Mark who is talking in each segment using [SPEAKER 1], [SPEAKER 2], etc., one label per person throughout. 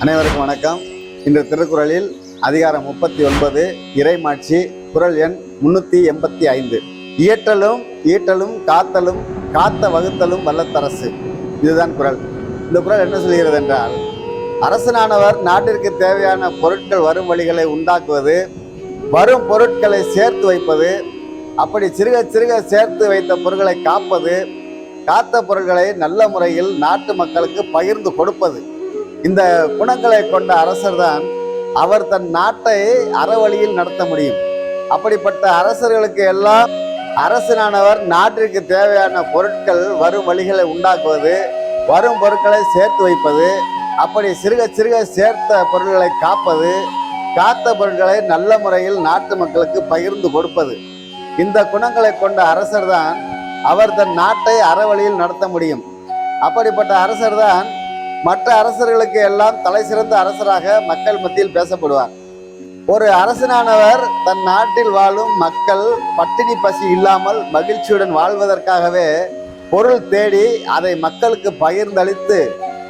[SPEAKER 1] அனைவருக்கும் வணக்கம். இன்று திருக்குறளில் அதிகாரம் முப்பத்தி ஒன்பது இறைமாட்சி குறள் எண் முன்னூற்றி எண்பத்தி ஐந்து. இயற்றலும் ஈட்டலும் காத்தலும் காத்த வகுத்தலும் வல்லத்தரசு. இதுதான் குரல். இந்த குறள் என்ன சொல்கிறது என்றால் அரசனானவர் நாட்டிற்கு தேவையான பொருட்கள் வரும் வழிகளை உண்டாக்குவது வரும் பொருட்களை சேர்த்து வைப்பது அப்படி சிறுக சிறுக சேர்த்து வைத்த பொருட்களை காப்பது காத்த பொருட்களை நல்ல முறையில் நாட்டு மக்களுக்கு பகிர்ந்து கொடுப்பது. இந்த குணங்களை கொண்ட அரசர் தான் அவர் தன் நாட்டை அறவழியில் நடத்த முடியும். அப்படிப்பட்ட அரசர்களுக்கு எல்லாம் அரசனானவர் நாட்டிற்கு தேவையான பொருட்கள் வரும் வழிகளை உண்டாக்குவது வரும் பொருட்களை சேர்த்து வைப்பது அப்படி சிறுக சிறுக சேர்த்த பொருட்களை காப்பது காத்த பொருட்களை நல்ல முறையில் நாட்டு மக்களுக்கு பகிர்ந்து கொடுப்பது. இந்த குணங்களை கொண்ட அரசர் தான் அவர் தன் நாட்டை அறவழியில் நடத்த முடியும். அப்படிப்பட்ட அரசர் தான் மற்ற அரசர்களுக்கு எல்லாம் தலை சிறந்த அரசராக மக்கள் மத்தியில் பேசப்படுவார். ஒரு அரசனானவர் தன் நாட்டில் வாழும் மக்கள் பட்டினி பசி இல்லாமல் மகிழ்ச்சியுடன் வாழ்வதற்காகவே பொருள் தேடி அதை மக்களுக்கு பகிர்ந்தளித்து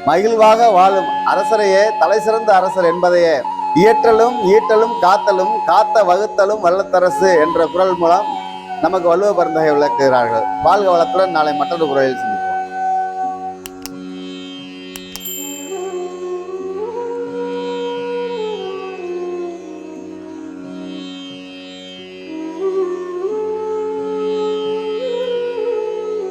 [SPEAKER 1] மகிழ்வாக வாழும் அரசரையே தலை சிறந்த அரசர் என்பதையே இயற்றலும் ஈட்டலும் காத்தலும் காத்த வகுத்தலும் வல்லத்தரசு என்ற குரல் மூலம் நமக்கு வள்ளுவ பரந்தகை விளக்குகிறார்கள் வாழ்க வளத்துடன் நாளை மற்றொரு குரலில் சந்திப்போம்.